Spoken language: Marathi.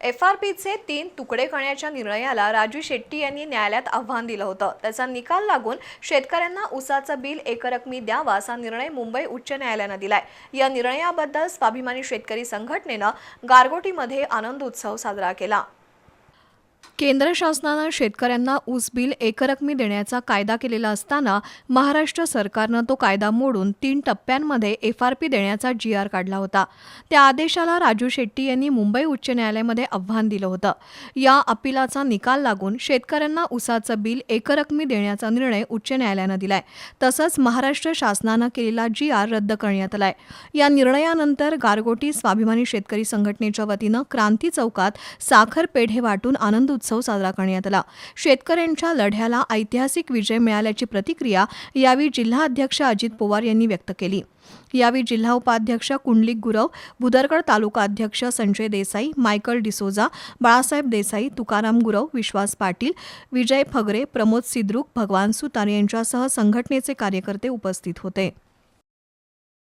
एफ आर पीचे तीन तुकडे करण्याच्या निर्णयाला राजू शेट्टी यांनी न्यायालयात आव्हान दिलं होतं. त्याचा निकाल लागून शेतकऱ्यांना उसाचं बिल एकरकमी द्यावा असा निर्णय मुंबई उच्च न्यायालयानं दिलाय. या निर्णयाबद्दल स्वाभिमानी शेतकरी संघटनेनं गारगोटीमध्ये आनंद उत्सव साजरा केला. केंद्र शासनानं शेतकऱ्यांना ऊस बिल एकरकमी देण्याचा कायदा केलेला असताना महाराष्ट्र सरकारनं तो कायदा मोडून तीन टप्प्यांमध्ये एफ आर पी देण्याचा जी आर काढला होता. त्या आदेशाला राजू शेट्टी यांनी मुंबई उच्च न्यायालयामध्ये आव्हान दिलं होतं. या अपिलाचा निकाल लागून शेतकऱ्यांना ऊसाचं बिल एकरकमी देण्याचा निर्णय उच्च न्यायालयानं दिलाय. तसंच महाराष्ट्र शासनानं केलेला जी आर रद्द करण्यात आलाय. या निर्णयानंतर गारगोटी स्वाभिमानी शेतकरी संघटनेच्या वतीनं क्रांती चौकात साखर पेढे वाटून आनंद उत्सव साजरा करण्यात आला. शेतकऱ्यांच्या लढ्याला ऐतिहासिक विजय मिळाल्याची प्रतिक्रिया यावेळी जिल्हा अध्यक्ष अजित पवार यांनी व्यक्त केली. यावेळी जिल्हा उपाध्यक्ष कुंडलिक गुरव भुदरगड तालुका अध्यक्ष संजय देसाई मायकल डिसोजा बाळासाहेब देसाई तुकाराम गुरव विश्वास पाटील विजय फगरे प्रमोद सिद्रुक भगवान सुतार यांच्यासह संघटनेचे कार्यकर्ते उपस्थित होते.